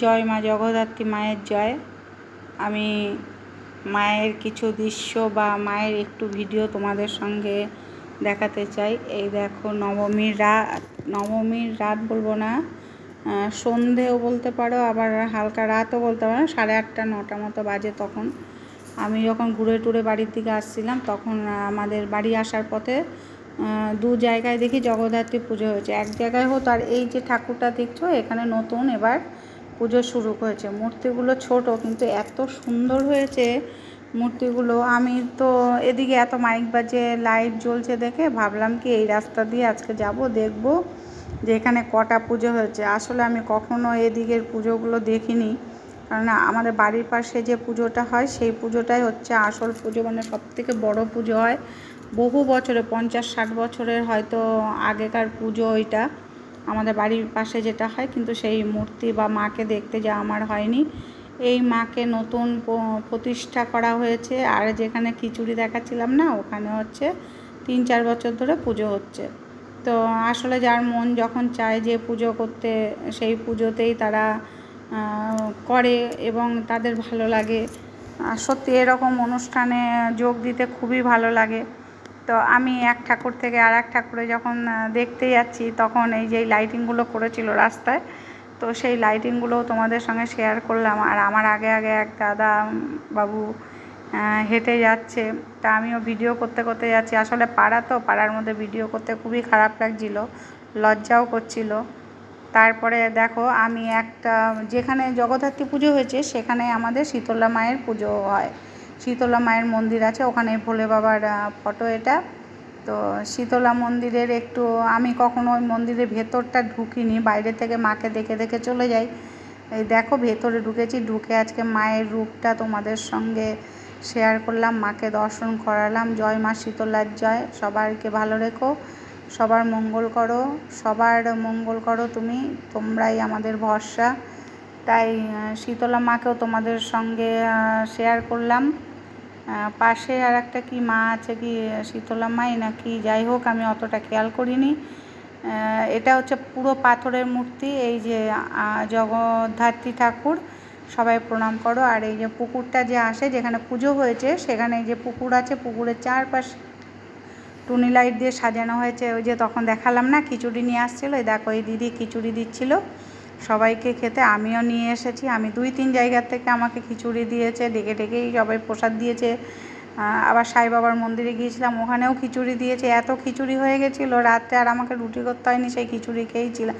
জয় মা জগদ্ধাত্রী মায়ের জয়। আমি মায়ের কিছু দৃশ্য বা মায়ের একটু ভিডিও তোমাদের সঙ্গে দেখাতে চাই। এই দেখো নবমীর রাত নবমীর রাত বলব না সন্ধেও বলতে পারো, আবার হালকা রাতও বলতে পারো, সাড়ে আটটা, নটা মতো বাজে তখন। আমি যখন ঘুরে টুরে বাড়ির দিকে আসছিলাম, তখন আমাদের বাড়ি আসার পথে দু জায়গায় দেখি জগদ্ধাত্রী পুজো হয়েছে। এক জায়গায় হতো আর এই যে ঠাকুরটা দেখছ, এখানে নতুন এবার পুজো শুরু হয়েছে মূর্তিগুলো ছোট, কিন্তু এত সুন্দর হয়েছে মূর্তিগুলো। আমি তো এদিকে এত মাইক বাজে লাইট জ্বলছে দেখে ভাবলাম কি এই রাস্তা দিয়ে আজকে যাব, দেখব যে এখানে কটা পুজো হয়েছে। আসলে আমি কখনো এদিকের পুজোগুলো দেখিনি, কারণ আমাদের বাড়ির পাশে যে পুজোটা হয়, সেই পুজোটাই হচ্ছে আসল পুজো মানে সব থেকে বড় পুজো হয়। বহু বছরে, পঞ্চাশ ষাট বছরের হয়তো আগেকার পুজো ওইটা। আমাদের বাড়ির পাশে যেটা হয়, কিন্তু সেই মূর্তি বা মাকে দেখতে যা আমার হয়নি। এই মাকে নতুন প্রতিষ্ঠা করা হয়েছে, আর যেখানে খিচুড়ি দেখাচ্ছিলাম না, ওখানে হচ্ছে তিন চার বছর ধরে পুজো হচ্ছে। তো আসলে যার মন যখন চায় যে পুজো করতে, সেই পুজোতেই তারা করে এবং তাদের ভালো লাগে। সত্যি এরকম অনুষ্ঠানে যোগ দিতে খুবই ভালো লাগে। তো আমি এক ঠাকুর থেকে আর এক ঠাকুরে যখন দেখতে যাচ্ছি, তখন এই যে লাইটিংগুলো করেছিল রাস্তায়, তো সেই লাইটিংগুলোও তোমাদের সঙ্গে শেয়ার করলাম। আর আমার আগে আগে এক দাদা বাবু হেঁটে যাচ্ছে, তা আমিও ভিডিও করতে করতে যাচ্ছি। আসলে পাড়া তো, পাড়ার মধ্যে ভিডিও করতে খুবই খারাপ লাগছিল, লজ্জাও করছিল। তারপরে দেখো, আমি একটা, যেখানে জগদ্ধাত্রী পুজো হয়েছে, সেখানে আমাদের শীতলা মায়ের পুজো হয়। শীতলা মায়ের মন্দির আছে, ওখানে ভোলে বাবার ফটো এটা। তো শীতলা মন্দিরের একটু, আমি কখনো ওই মন্দিরের ভেতরটা ঢুকিনি, বাইরে থেকে মাকে দেখে দেখে চলে যাই। এই দেখো ভেতরে ঢুকেছি, ঢুকে আজকে মায়ের রূপটা তোমাদের সঙ্গে শেয়ার করলাম, মাকে দর্শন করালাম। জয় মা শীতলার জয় সবাইকে ভালো রেখো, সবার মঙ্গল করো, সবার মঙ্গল করো তুমি, তোমরাই আমাদের ভরসা। তাই শীতলা মাকেও তোমাদের সঙ্গে শেয়ার করলাম। পাশে আর একটা কি মা আছে কি, শীতলা মাই নাকি, যাই হোক, আমি অতটা খেয়াল করিনি। এটা হচ্ছে পুরো পাথরের মূর্তি, এই যে জগদ্ধাত্রী ঠাকুর, সবাই প্রণাম করো। আর এই যে পুকুরটা যে আসে, যেখানে পুজো হয়েছে, সেখানে এই যে পুকুর আছে, পুকুরের চারপাশে টুনি লাইট দিয়ে সাজানো হয়েছে। ওই যে তখন দেখালাম না, খিচুড়ি নিয়ে আসছিল দেখো, এই দিদি খিচুড়ি দিচ্ছিল। সবাইকে খেতে, আমিও নিয়ে এসেছি। আমি দুই তিন জায়গার থেকে আমাকে খিচুড়ি দিয়েছে, ডেকে ডেকেই সবাই প্রসাদ দিয়েছে। আবার সাই বাবার মন্দিরে গিয়েছিলাম, ওখানেও খিচুড়ি দিয়েছে। এত খিচুড়ি হয়ে গেছিল রাতে আর আমাকে রুটি করতে হয়নি, সেই খিচুড়ি খেয়েছিলাম